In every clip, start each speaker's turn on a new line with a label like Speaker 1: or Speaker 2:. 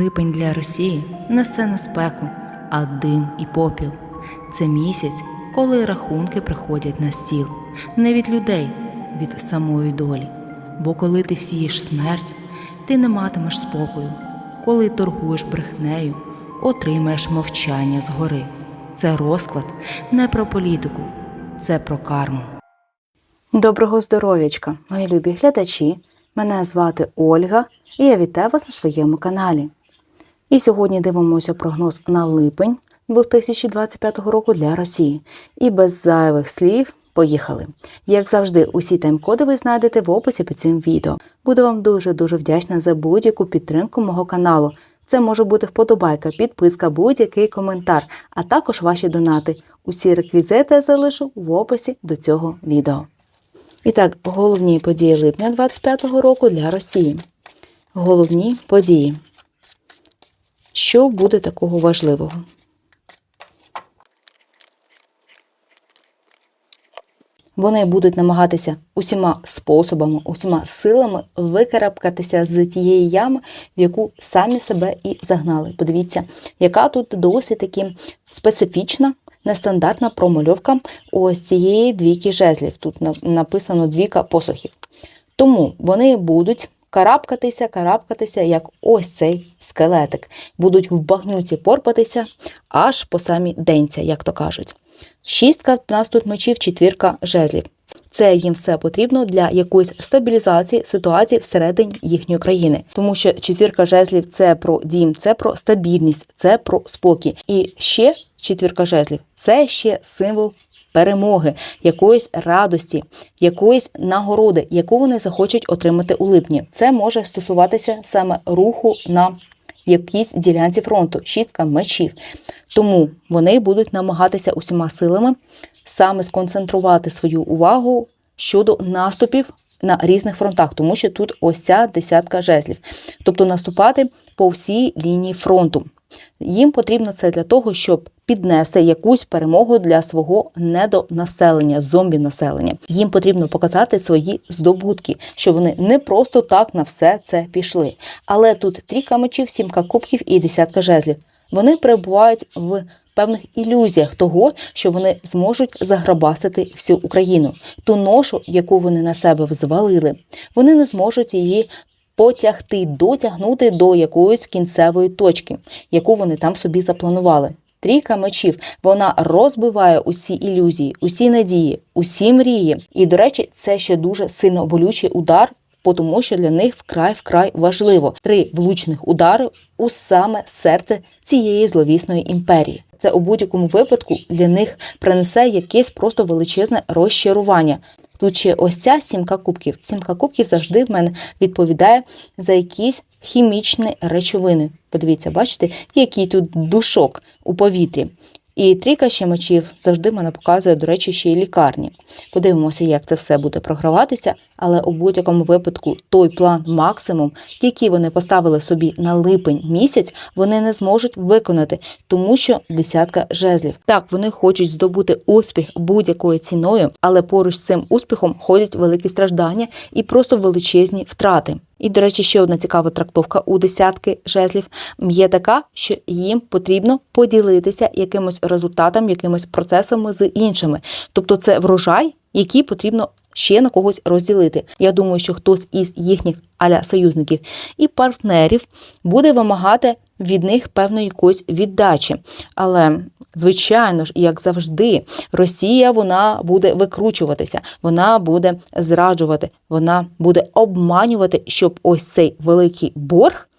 Speaker 1: Липень для Росії несе не спеку, а дим і попіл. Це місяць, коли рахунки приходять на стіл, не від людей, від самої долі. Бо коли ти сієш смерть, ти не матимеш спокою. Коли торгуєш брехнею, отримаєш мовчання згори. Це розклад не про політику, це про карму.
Speaker 2: Доброго здоров'ячка, мої любі глядачі. Мене звати Ольга, і я вітаю вас на своєму каналі. І сьогодні дивимося прогноз на липень 2025 року для Росії. І без зайвих слів поїхали. Як завжди, усі тайм-коди ви знайдете в описі під цим відео. Буду вам дуже-дуже вдячна за будь-яку підтримку мого каналу. Це може бути вподобайка, підписка, будь-який коментар, а також ваші донати. Усі реквізити я залишу в описі до цього відео. І так, головні події липня 25-го року для Росії. Головні події. Що буде такого важливого? Вони будуть намагатися усіма способами, усіма силами викарабкатися з тієї ями, в яку самі себе і загнали. Подивіться, яка тут досить таки специфічна, нестандартна промальовка ось цієї двійки жезлів. Тут написано двійка посохів. Тому вони будуть карабкатися, карабкатися, як ось цей скелетик. Будуть в багнюці порпатися аж по самі денця, як то кажуть. Шістка в нас тут мечів, четвірка жезлів. Це їм все потрібно для якоїсь стабілізації ситуації всередині їхньої країни, тому що четвірка жезлів це про дім, це про стабільність, це про спокій. І ще четвірка жезлів це ще символ перемоги, якоїсь радості, якоїсь нагороди, яку вони захочуть отримати у липні. Це може стосуватися саме руху на якійсь ділянці фронту, шістка мечів. Тому вони будуть намагатися усіма силами саме сконцентрувати свою увагу щодо наступів на різних фронтах, тому що тут ось ця десятка жезлів, тобто наступати по всій лінії фронту. Їм потрібно це для того, щоб піднести якусь перемогу для свого недонаселення, зомбі-населення. Їм потрібно показати свої здобутки, що вони не просто так на все це пішли. Але тут трійка мечів, сімка кубків і десятка жезлів. Вони перебувають в певних ілюзіях того, що вони зможуть заграбастити всю Україну. Ту ношу, яку вони на себе взвалили, вони не зможуть її потягти, дотягнути до якоїсь кінцевої точки, яку вони там собі запланували. Трійка мечів вона розбиває усі ілюзії, усі надії, усі мрії. І, до речі, це ще дуже сильно болючий удар, тому що для них вкрай вкрай важливо три влучних удари у саме серце цієї зловісної імперії. Це у будь-якому випадку для них принесе якесь просто величезне розчарування. Тут ще ось ця сімка кубків. Сімка кубків завжди в мене відповідає за якісь хімічні речовини. Подивіться, бачите, який тут душок у повітрі. І трійка ще мечів завжди мене показує, до речі, ще й лікарні. Подивимося, як це все буде програватися, але у будь-якому випадку той план максимум, який вони поставили собі на липень місяць, вони не зможуть виконати, тому що десятка жезлів. Так, вони хочуть здобути успіх будь-якою ціною, але поруч з цим успіхом ходять великі страждання і просто величезні втрати. І, до речі, ще одна цікава трактовка у десятки жезлів є така, що їм потрібно поділитися якимось результатом, якимось процесами з іншими. Тобто це врожай, який потрібно ще на когось розділити. Я думаю, що хтось із їхніх аля союзників і партнерів буде вимагати від них певної якоїсь віддачі. Але звичайно ж, як завжди, Росія вона буде викручуватися, вона буде зраджувати, вона буде обманювати, щоб ось цей великий борг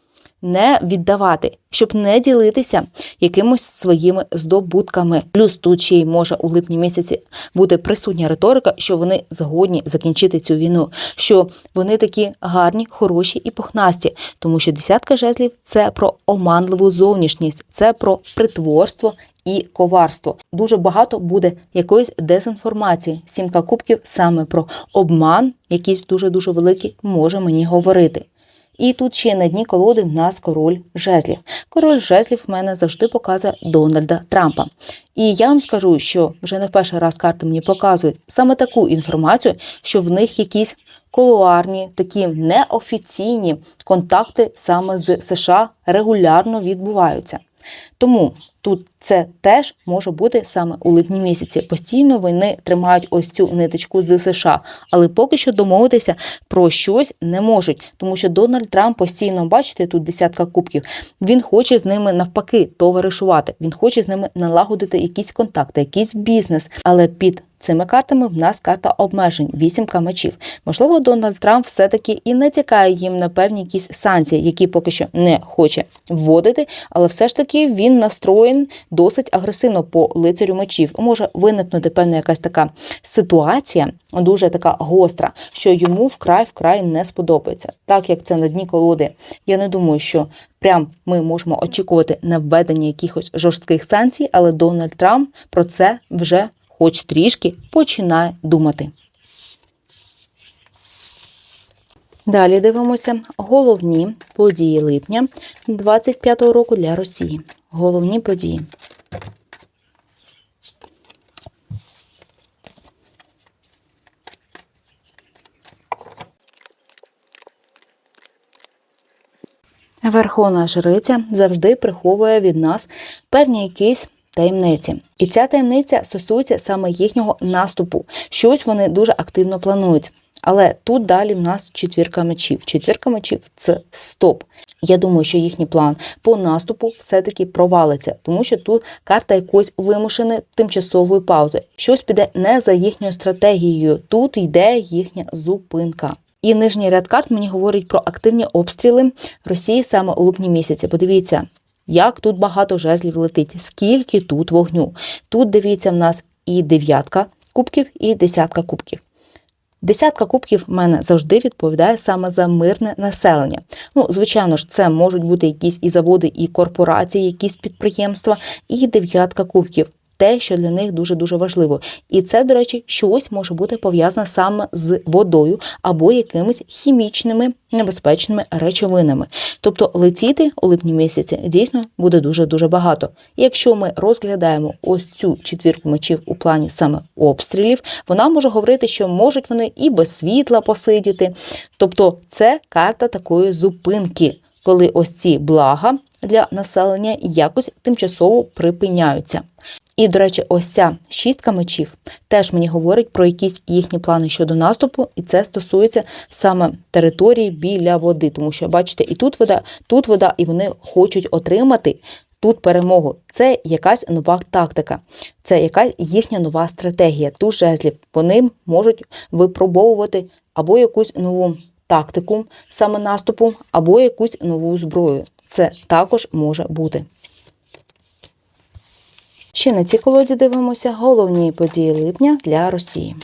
Speaker 2: не віддавати, щоб не ділитися якимось своїми здобутками. Плюс тут ще й може у липні місяці бути присутня риторика, що вони згодні закінчити цю війну, що вони такі гарні, хороші і пухнасті, тому що десятка жезлів це про оманливу зовнішність, це про притворство. І коварство дуже багато буде якоїсь дезінформації. Сімка кубків саме про обман, якийсь дуже дуже великий, може мені говорити. І тут ще на дні колоди в нас король жезлів. Король жезлів в мене завжди показує Дональда Трампа. І я вам скажу, що вже не в перший раз карти мені показують саме таку інформацію, що в них якісь колуарні, такі неофіційні контакти саме з США регулярно відбуваються. Тому тут це теж може бути саме у липні місяці. Постійно вони тримають ось цю ниточку з США, але поки що домовитися про щось не можуть, тому що Дональд Трамп постійно, бачите, тут десятка кубків. Він хоче з ними навпаки товаришувати. Він хоче з ними налагодити якісь контакти, якийсь бізнес. Але під цими картами в нас карта обмежень, вісімка мечів. Можливо, Дональд Трамп все-таки і натякає їм на певні якісь санкції, які поки що не хоче вводити, але все ж таки він настроєн досить агресивно по лицарю мечів. Може виникнути певна якась така ситуація, дуже така гостра, що йому вкрай вкрай не сподобається. Так як це на дні колоди, я не думаю, що прям ми можемо очікувати на введення якихось жорстких санкцій, але Дональд Трамп про це вже хоч трішки починає думати. Далі дивимося головні події липня 25-го року для Росії. Головні події. Верховна жриця завжди приховує від нас певні якісь таємниці. І ця таємниця стосується саме їхнього наступу. Щось вони дуже активно планують. Але тут далі в нас четвірка мечів. Четвірка мечів це стоп. Я думаю, що їхній план по наступу все-таки провалиться, тому що тут карта якоїсь вимушеної тимчасової паузи. Щось піде не за їхньою стратегією. Тут йде їхня зупинка. І нижній ряд карт мені говорить про активні обстріли Росії саме у липні місяці. Подивіться, як тут багато жезлів летить, скільки тут вогню. Тут дивіться, в нас і дев'ятка кубків, і десятка кубків. Десятка кубків в мене завжди відповідає саме за мирне населення. Ну, звичайно ж, це можуть бути якісь і заводи, і корпорації, якісь підприємства, і дев'ятка кубків. Те, що для них дуже дуже важливо, і це, до речі, щось може бути пов'язане саме з водою або якимись хімічними небезпечними речовинами. Тобто летіти у липні місяці дійсно буде дуже дуже багато. Якщо ми розглядаємо ось цю четвірку мечів у плані саме обстрілів, вона може говорити, що можуть вони і без світла посидіти. Тобто, це карта такої зупинки. Коли ось ці блага для населення якось тимчасово припиняються. І, до речі, ось ця шістка мечів теж мені говорить про якісь їхні плани щодо наступу, і це стосується саме території біля води, тому що бачите, і тут вода, тут вода, і вони хочуть отримати. Тут перемогу це якась нова тактика, це якась їхня нова стратегія. Ту жезлів вони можуть випробовувати або якусь нову тактику саме наступу, або якусь нову зброю. Це також може бути. Ще на цій колоді дивимося головні події липня для Росії.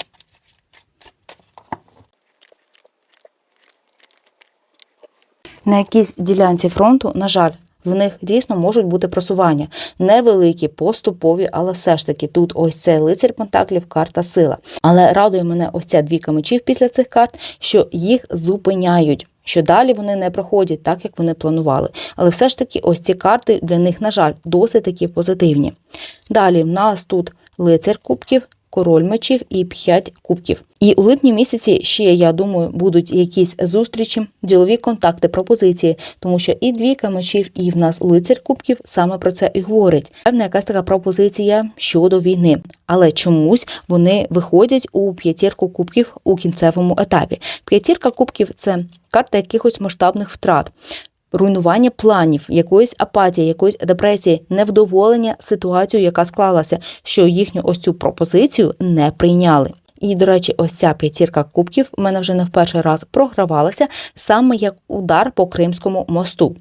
Speaker 2: На якійсь ділянці фронту, на жаль, в них дійсно можуть бути просування невеликі, поступові, але все ж таки тут ось цей лицар Пентаклів, карта сила. Але радує мене ось ця двійка мечів після цих карт, що їх зупиняють. Що далі вони не проходять так, як вони планували. Але все ж таки, ось ці карти для них, на жаль, досить такі позитивні. Далі в нас тут лицар кубків, король мечів і 5 кубків. І у липні місяці ще, я думаю, будуть якісь зустрічі, ділові контакти, пропозиції, тому що і двійка мечів, і в нас лицар кубків саме про це і говорить. Певна якась така пропозиція щодо війни, але чомусь вони виходять у п'ятірку кубків у кінцевому етапі. П'ятірка кубків це карта якихось масштабних втрат. Руйнування планів, якоїсь апатії, якоїсь депресії, невдоволення ситуацією, яка склалася, що їхню ось цю пропозицію не прийняли. І, до речі, ось ця п'ятірка кубків в мене вже не в перший раз програвалася саме як удар по Кримському мосту.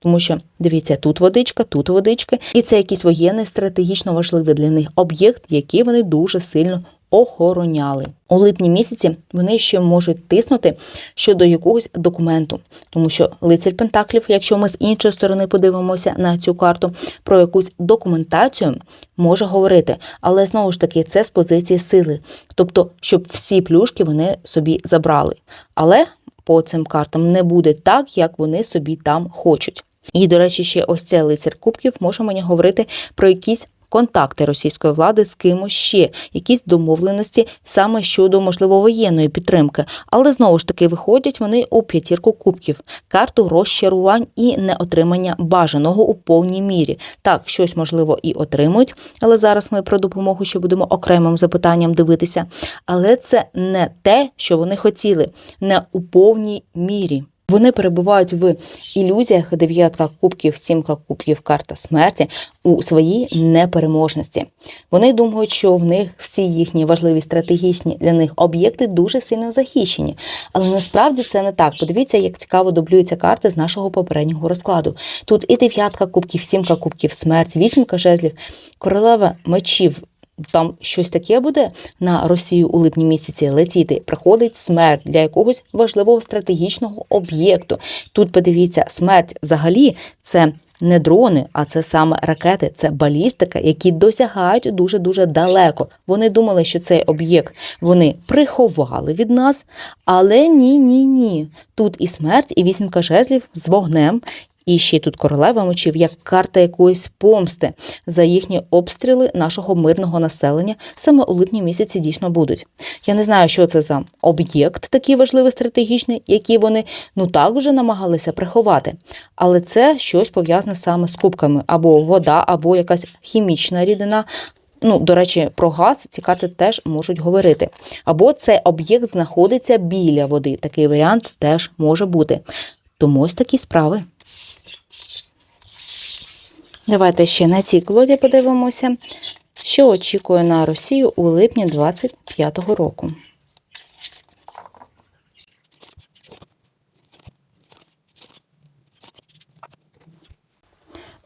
Speaker 2: Тому що дивіться, тут водичка, тут водичка, і це якийсь воєнний стратегічно важливий для них об'єкт, який вони дуже сильно охороняли. У липні місяці вони ще можуть тиснути щодо якогось документу, тому що лицар Пентаклів, якщо ми з іншої сторони подивимося на цю карту про якусь документацію, може говорити, але знову ж таки це з позиції сили, тобто, щоб всі плюшки вони собі забрали. Але по цим картам не буде так, як вони собі там хочуть. І, до речі, ще ось цей лицар кубків може мені говорити про якісь контакти російської влади з кимось ще, якісь домовленості саме щодо можливо воєнної підтримки. Але знову ж таки виходять вони у п'ятірку кубків, карту розчарувань і неотримання бажаного у повній мірі. Так, щось можливо і отримують, але зараз ми про допомогу ще будемо окремим запитанням дивитися. Але це не те, що вони хотіли, не у повній мірі. Вони перебувають в ілюзіях дев'ятка кубків, сімка кубків, карта смерті у своїй непереможності. Вони думають, що в них всі їхні важливі стратегічні для них об'єкти дуже сильно захищені. Але насправді це не так. Подивіться, як цікаво дублюються карти з нашого попереднього розкладу. Тут і дев'ятка кубків, сімка кубків, смерть, вісімка жезлів, королева мечів. Там щось таке буде на Росію у липні місяці летіти. Приходить смерть для якогось важливого стратегічного об'єкту. Тут подивіться, смерть взагалі це не дрони, а це саме ракети, це балістика, які досягають дуже дуже далеко. Вони думали, що цей об'єкт вони приховали від нас, але ні, ні, ні. Тут і смерть, і вісімка жезлів з вогнем. І ще тут королева мечів як карта якоїсь помсти за їхні обстріли нашого мирного населення саме у липні місяці дійсно будуть. Я не знаю, що це за об'єкт такий важливий стратегічний, який вони ну так вже намагалися приховати. Але це щось пов'язане саме з кубками або вода, або якась хімічна рідина. Ну, до речі, про газ ці карти теж можуть говорити. Або цей об'єкт знаходиться біля води. Такий варіант теж може бути. Тому ось такі справи. Давайте ще на цій колоді подивимося, що очікує на Росію у липні 25-го року.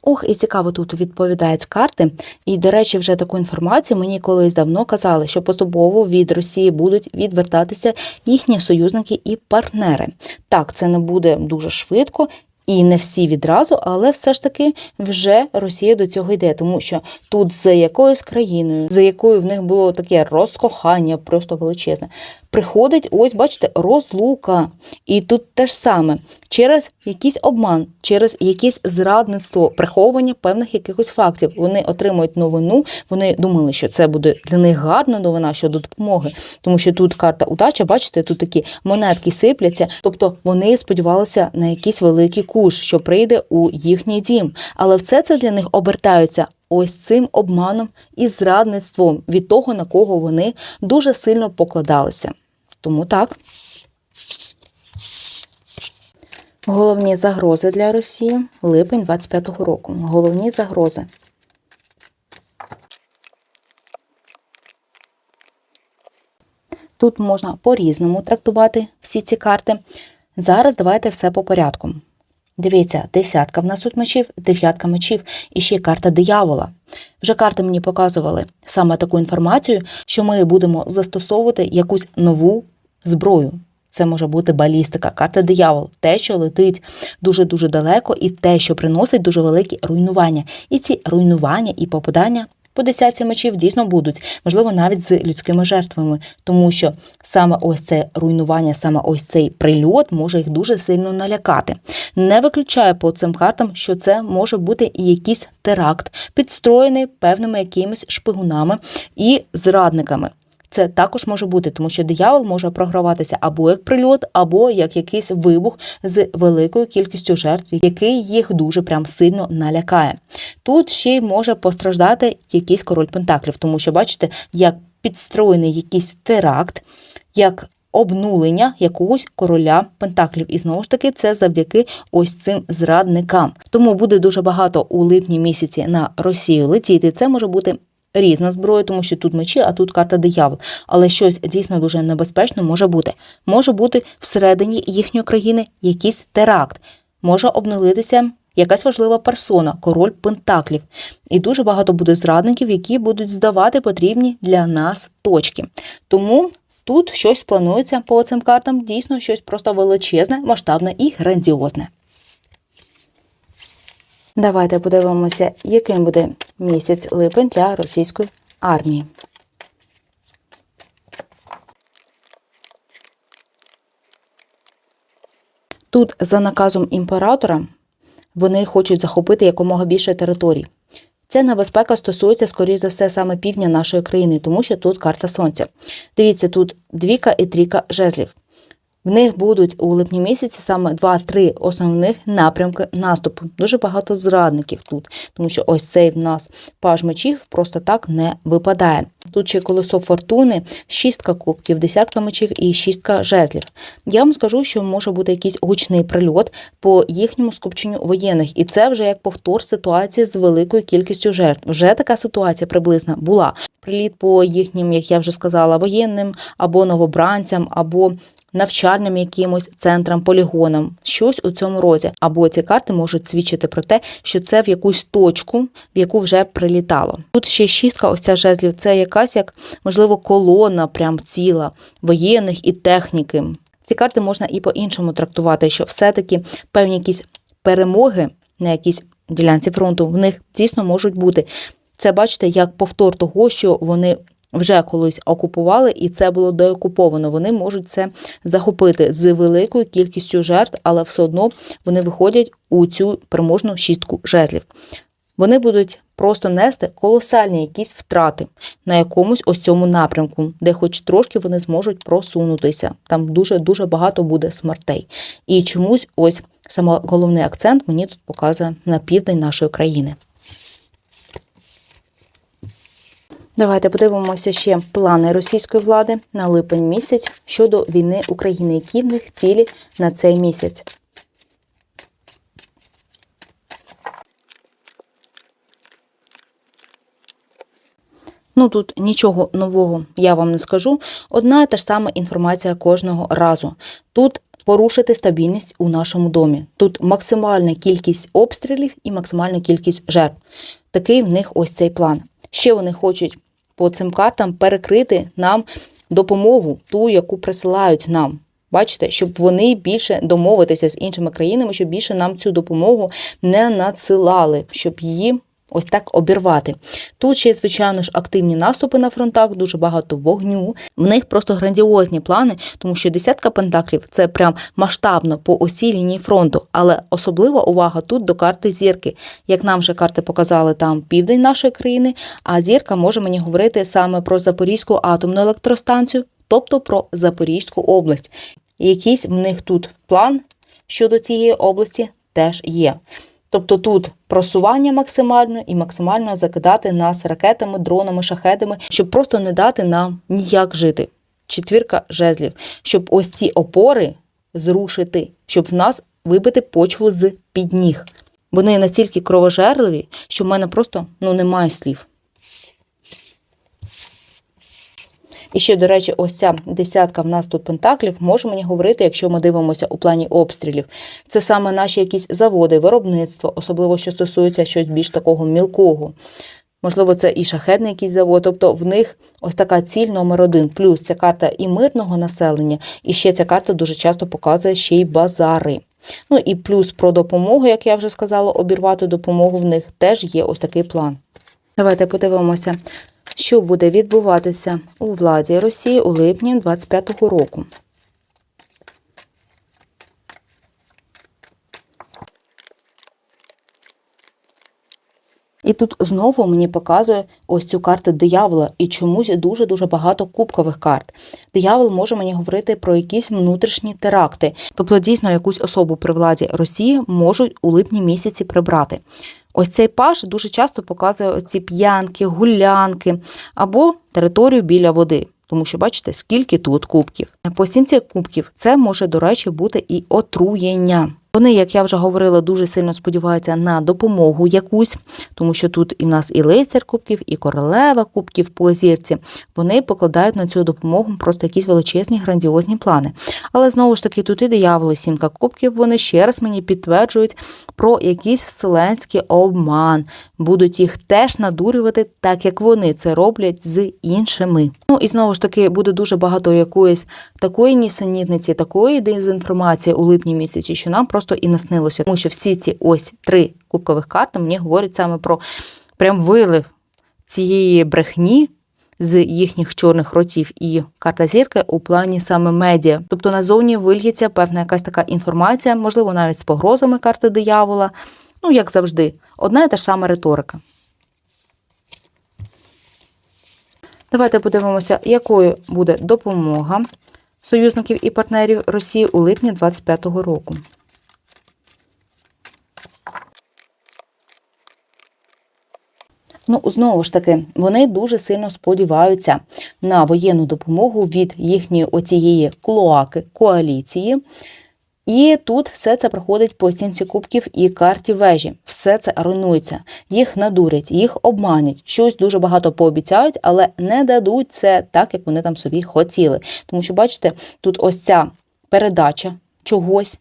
Speaker 2: Ох, і цікаво тут відповідають карти. І, до речі, вже таку інформацію мені колись давно казали, що поступово від Росії будуть відвертатися їхні союзники і партнери. Так, це не буде дуже швидко. І не всі відразу, але все ж таки вже Росія до цього йде, тому що тут за якоюсь країною, за якою в них було таке розкохання, просто величезне, приходить, ось бачите, розлука. І тут те ж саме через якийсь обман, через якесь зрадництво, приховування певних якихось фактів. Вони отримують новину. Вони думали, що це буде для них гарна новина щодо допомоги, тому що тут карта удача, бачите, тут такі монетки сипляться. Тобто вони сподівалися на якийсь великий куш, що прийде у їхній дім. Але все це для них обертаються ось цим обманом і зрадництвом від того, на кого вони дуже сильно покладалися. Тому так. Головні загрози для Росії липень 25-го року. Головні загрози. Тут можна по-різному трактувати всі ці карти. Зараз давайте все по порядку. Дивіться, десятка в нас тут мечів, дев'ятка мечів і ще й карта диявола. Вже карти мені показували саме таку інформацію, що ми будемо застосовувати якусь нову зброю. Це може бути балістика, карта диявол, те, що летить дуже-дуже далеко, і те, що приносить дуже великі руйнування. І ці руйнування і попадання по десятці мечів дійсно будуть, можливо, навіть з людськими жертвами, тому що саме ось це руйнування, саме ось цей прильот може їх дуже сильно налякати. Не виключаю по цим картам, що це може бути і якийсь теракт, підстроєний певними якимись шпигунами і зрадниками. Це також може бути, тому що диявол може програватися або як прильот, або як якийсь вибух з великою кількістю жертв, який їх дуже прям сильно налякає. Тут ще й може постраждати якийсь король пентаклів, тому що бачите, як підстроєний якийсь теракт, як обнулення якогось короля пентаклів. І знову ж таки, це завдяки ось цим зрадникам. Тому буде дуже багато у липні місяці на Росію летіти. Це може бути різна зброя, тому що тут мечі, а тут карта диявол. Але щось дійсно дуже небезпечно може бути. Може бути всередині їхньої країни якийсь теракт, може обнулитися. Якась важлива персона, король Пентаклів, і дуже багато буде зрадників, які будуть здавати потрібні для нас точки. Тому тут щось планується по цим картам, дійсно щось просто величезне, масштабне і грандіозне. Давайте подивимося, яким буде місяць липень для російської армії. Тут за наказом імператора вони хочуть захопити якомога більше територій. Ця небезпека стосується, скоріш за все, саме півдня нашої країни, тому що тут карта сонця. Дивіться, тут двіка і трійка жезлів. В них будуть у липні місяці саме два-три основних напрямки наступу. Дуже багато зрадників тут, тому що ось цей в нас паж мечів просто так не випадає. Тут ще колесо фортуни, шістка кубків, десятка мечів і шістка жезлів. Я вам скажу, що може бути якийсь гучний прильот по їхньому скупченню воєнних, і це вже як повтор ситуації з великою кількістю жертв. Вже така ситуація приблизна була. Приліт по їхнім, як я вже сказала, воєнним або новобранцям, або навчальним якимось центрам, полігонам, щось у цьому роді. Або ці карти можуть свідчити про те, що це в якусь точку, в яку вже прилітало. Тут ще шістка, ось ця жезлів, це якась як можливо колона, прям ціла воєнних і техніки. Ці карти можна і по-іншому трактувати, що все-таки певні якісь перемоги на якійсь ділянці фронту в них дійсно можуть бути. Це бачите, як повтор того, що вони вже колись окупували, і це було деокуповано. Вони можуть це захопити з великою кількістю жертв, але все одно вони виходять у цю переможну шістку жезлів. Вони будуть просто нести колосальні якісь втрати на якомусь ось цьому напрямку, де хоч трошки вони зможуть просунутися. Там дуже дуже багато буде смертей. І чомусь ось саме головний акцент мені тут показує на південь нашої країни. Давайте подивимося ще плани російської влади на липень місяць щодо війни України, які в них цілі на цей місяць. Ну тут нічого нового я вам не скажу. Одна і та ж сама інформація кожного разу. Тут порушити стабільність у нашому домі. Тут максимальна кількість обстрілів і максимальна кількість жертв. Такий в них ось цей план. Ще вони хочуть по цим картам перекрити нам допомогу, ту, яку присилають нам. Бачите, щоб вони більше домовитися з іншими країнами, щоб більше нам цю допомогу не надсилали, щоб її ось так обірвати. Тут ще, звичайно ж, активні наступи на фронтах, дуже багато вогню. В них просто грандіозні плани, тому що десятка пентаклів це прям масштабно по осі лінії фронту. Але особлива увага тут до карти зірки. Як нам вже карти показали там південь нашої країни, а зірка може мені говорити саме про Запорізьку атомну електростанцію, тобто про Запорізьку область. Якийсь в них тут план щодо цієї області теж є. Тобто тут просування максимально і максимально закидати нас ракетами, дронами, шахедами, щоб просто не дати нам ніяк жити. Четвірка жезлів, щоб ось ці опори зрушити, щоб в нас вибити почву з під ніг. Вони настільки кровожерливі, що в мене просто ну немає слів. І ще, до речі, ось ця десятка в нас тут пентаклів може мені говорити, якщо ми дивимося у плані обстрілів. Це саме наші якісь заводи, виробництво, особливо що стосується щось більш такого мілкого. Можливо, це і шахетний якийсь завод, тобто в них ось така ціль номер один. Плюс ця карта і мирного населення, і ще ця карта дуже часто показує ще й базари. Ну і плюс про допомогу, як я вже сказала, обірвати допомогу в них теж є ось такий план. Давайте подивимося, що буде відбуватися у владі Росії у липні 25-го року. І тут знову мені показує ось цю карту диявола і чомусь дуже-дуже багато кубкових карт. Диявол може мені говорити про якісь внутрішні теракти, тобто дійсно якусь особу при владі Росії можуть у липні місяці прибрати. Ось цей паш дуже часто показує ці п'янки, гулянки або територію біля води. Тому що бачите, скільки тут кубків. По сімці кубків це може, до речі, бути і отруєння. Вони, як я вже говорила, дуже сильно сподіваються на допомогу якусь, тому що тут і в нас і лицар кубків, і королева кубків по зірці. Вони покладають на цю допомогу просто якісь величезні грандіозні плани. Але знову ж таки, тут і дияволи, сімка кубків, вони ще раз мені підтверджують про якийсь вселенський обман. Будуть їх теж надурювати, так як вони це роблять з іншими. Ну і знову ж таки буде дуже багато якоїсь такої нісенітниці, такої дезінформації у липні місяці, що нам просто і наснилося. Тому що всі ці ось три кубкових карти мені говорять саме про прям вилив цієї брехні. З їхніх чорних ротів і карта зірки у плані саме медіа. Тобто назовні вильється певна якась така інформація, можливо, навіть з погрозами карти диявола. Ну, як завжди, одна і та ж сама риторика. Давайте подивимося, якою буде допомога союзників і партнерів Росії у липні 2025 року. Ну, знову ж таки, вони дуже сильно сподіваються на воєнну допомогу від їхньої оцієї клоаки коаліції. І тут все це проходить по сімці кубків і карті вежі. Все це руйнується, їх надурять, їх обманять, щось дуже багато пообіцяють, але не дадуть це так, як вони там собі хотіли. Тому що, бачите, тут ось ця передача чогось,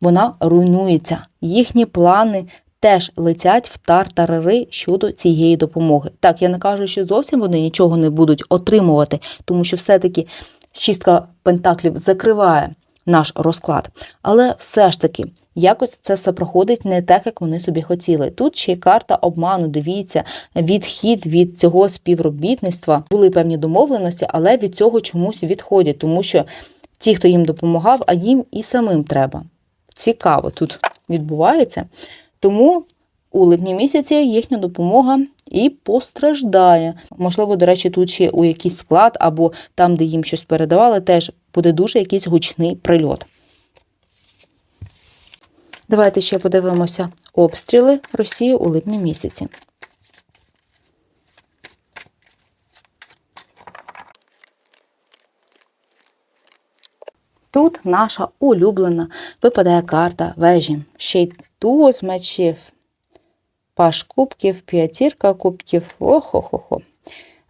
Speaker 2: вона руйнується. Їхні плани теж летять в тартарари щодо цієї допомоги. Так, я не кажу, що зовсім вони нічого не будуть отримувати, тому що все-таки шістка пентаклів закриває наш розклад. Але все ж таки, якось це все проходить не так, як вони собі хотіли. Тут ще й карта обману, дивіться, відхід від цього співробітництва. Були певні домовленості, але від цього чомусь відходять, тому що ті, хто їм допомагав, а їм і самим треба. Цікаво тут відбувається. Тому у липні місяці їхня допомога і постраждає. Можливо, до речі, тут ще у якийсь склад або там, де їм щось передавали, теж буде дуже якийсь гучний прильот. Давайте ще подивимося обстріли Росії у липні місяці. Тут наша улюблена випадає карта вежі. Ще й туз мечів, паш кубків, п'ятірка кубків. Охо-хо-хо.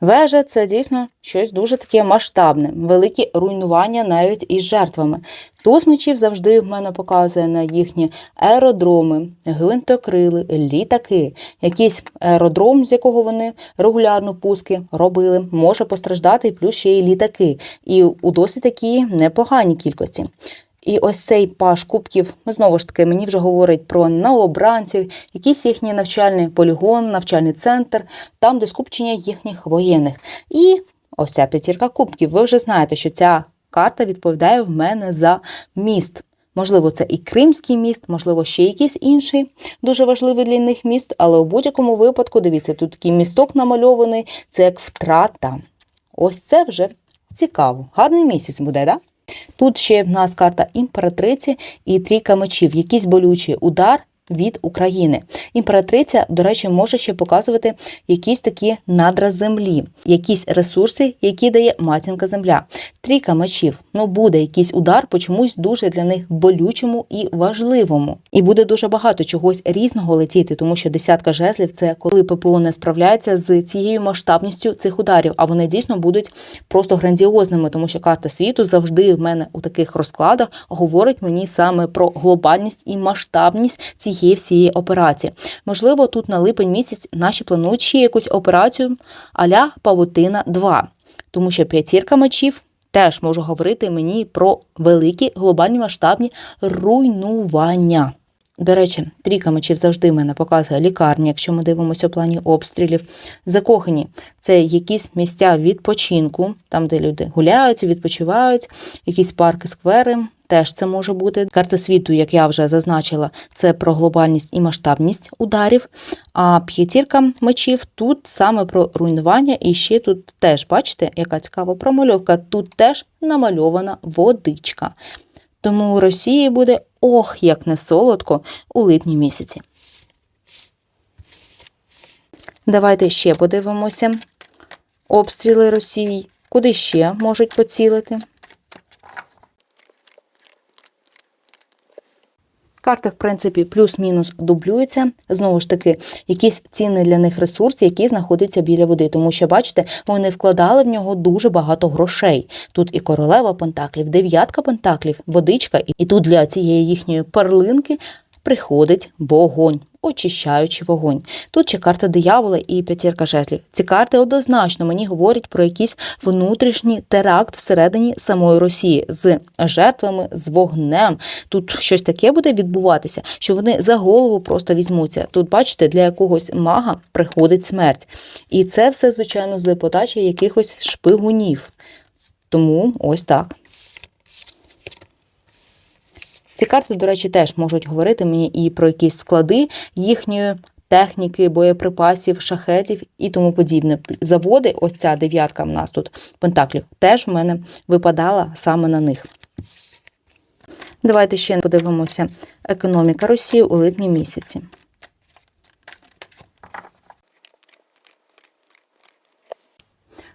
Speaker 2: Вежа це дійсно щось дуже таке масштабне, великі руйнування навіть із жертвами. Туз мечів завжди в мене показує на їхні аеродроми, гвинтокрили, літаки. Якийсь аеродром, з якого вони регулярно пуски робили, може постраждати, плюс ще й літаки. І у досить такі непогані кількості. І ось цей паш кубків, ну, знову ж таки, мені вже говорить про новобранців, якийсь їхній навчальний полігон, навчальний центр, там, де скупчення їхніх воєнних. І ось ця п'ятірка кубків. Ви вже знаєте, що ця карта відповідає в мене за міст. Можливо, це і Кримський міст, можливо, ще якийсь інший дуже важливий для них міст, але у будь-якому випадку, дивіться, тут такий місток намальований, це як втрата. Ось це вже цікаво. Гарний місяць буде, так? Да? Тут ще в нас карта імператриці і трійка мечів, якийсь болючий удар від України. Імператриця, до речі, може ще показувати якісь такі надра землі, якісь ресурси, які дає матінка земля. Трійка мечів. Ну, буде якийсь удар по чомусь дуже для них болючому і важливому. І буде дуже багато чогось різного летіти, тому що десятка жезлів це коли ППО не справляється з цією масштабністю цих ударів, а вони дійсно будуть просто грандіозними, тому що карта світу завжди в мене у таких розкладах говорить мені саме про глобальність і масштабність цієї всієї операції. Можливо, тут на липень місяць наші планують ще якусь операцію аля Павутина 2, тому що п'ятірка мечів. Теж можу говорити мені про великі глобальні масштабні руйнування. До речі, трійка мечів завжди мене показує лікарні, якщо ми дивимося в плані обстрілів. Закохані це якісь місця відпочинку, там, де люди гуляють, відпочивають, якісь парки, сквери. Теж це може бути карта світу, як я вже зазначила, це про глобальність і масштабність ударів. А п'ятірка мечів тут саме про руйнування. І ще тут теж, бачите, яка цікава промальовка. Тут теж намальована водичка. Тому у Росії буде ох, як не солодко у липні місяці. Давайте ще подивимося обстріли Росії, куди ще можуть поцілити. Карти, в принципі, плюс-мінус дублюються. Знову ж таки, якийсь цінний для них ресурс, який знаходиться біля води. Тому що, бачите, вони вкладали в нього дуже багато грошей. Тут і королева пентаклів, дев'ятка пентаклів, водичка, і тут для цієї їхньої перлинки приходить вогонь. Очищаючи вогонь. Тут ще карта диявола і п'ятірка жезлів. Ці карти однозначно мені говорять про якийсь внутрішній теракт всередині самої Росії з жертвами, з вогнем. Тут щось таке буде відбуватися, що вони за голову просто візьмуться. Тут, бачите, для якогось мага приходить смерть. І це все, звичайно, з подачі якихось шпигунів. Тому ось так. Ці карти, до речі, теж можуть говорити мені і про якісь склади їхньої техніки, боєприпасів, шахетів і тому подібне. Заводи, ось ця дев'ятка в нас тут пентаклів, теж в мене випадала саме на них. Давайте ще подивимося економіка Росії у липні місяці.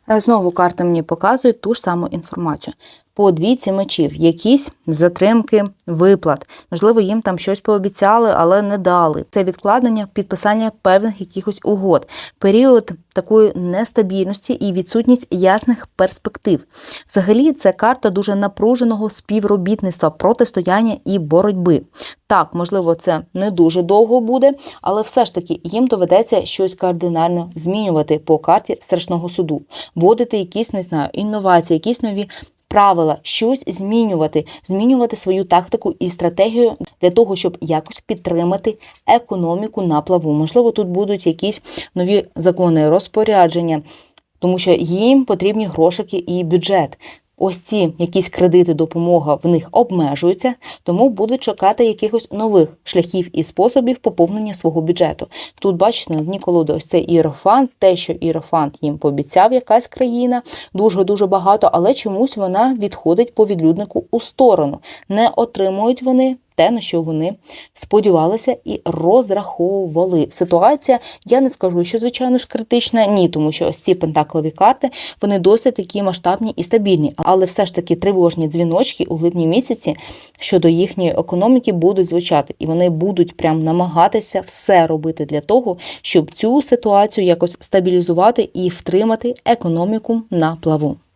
Speaker 2: Знову карти мені показують ту ж саму інформацію. По двійці мечів, якісь затримки виплат. Можливо, їм там щось пообіцяли, але не дали. Це відкладення підписання певних якихось угод, період такої нестабільності і відсутність ясних перспектив. Взагалі, це карта дуже напруженого співробітництва, протистояння і боротьби. Так, можливо, це не дуже довго буде, але все ж таки їм доведеться щось кардинально змінювати по карті страшного суду, вводити якісь, не знаю, інновації, якісь нові. Правила щось змінювати, змінювати свою тактику і стратегію для того, щоб якось підтримати економіку на плаву. Можливо, тут будуть якісь нові закони, розпорядження, тому що їм потрібні грошики і бюджет. Ось ці якісь кредити, допомога в них обмежуються, тому будуть чекати якихось нових шляхів і способів поповнення свого бюджету. Тут, бачите, на дні ось цей іерофант, те, що іерофант їм пообіцяв якась країна, дуже-дуже багато, але чомусь вона відходить по відлюднику у сторону. Не отримують вони те, на що вони сподівалися і розраховували. Ситуація, я не скажу, що звичайно ж критична, ні, тому що ось ці пентаклові карти вони досить такі масштабні і стабільні, але все ж таки тривожні дзвіночки у липні місяці щодо їхньої економіки будуть звучати, і вони будуть прям намагатися все робити для того, щоб цю ситуацію якось стабілізувати і втримати економіку на плаву.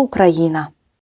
Speaker 2: Україна!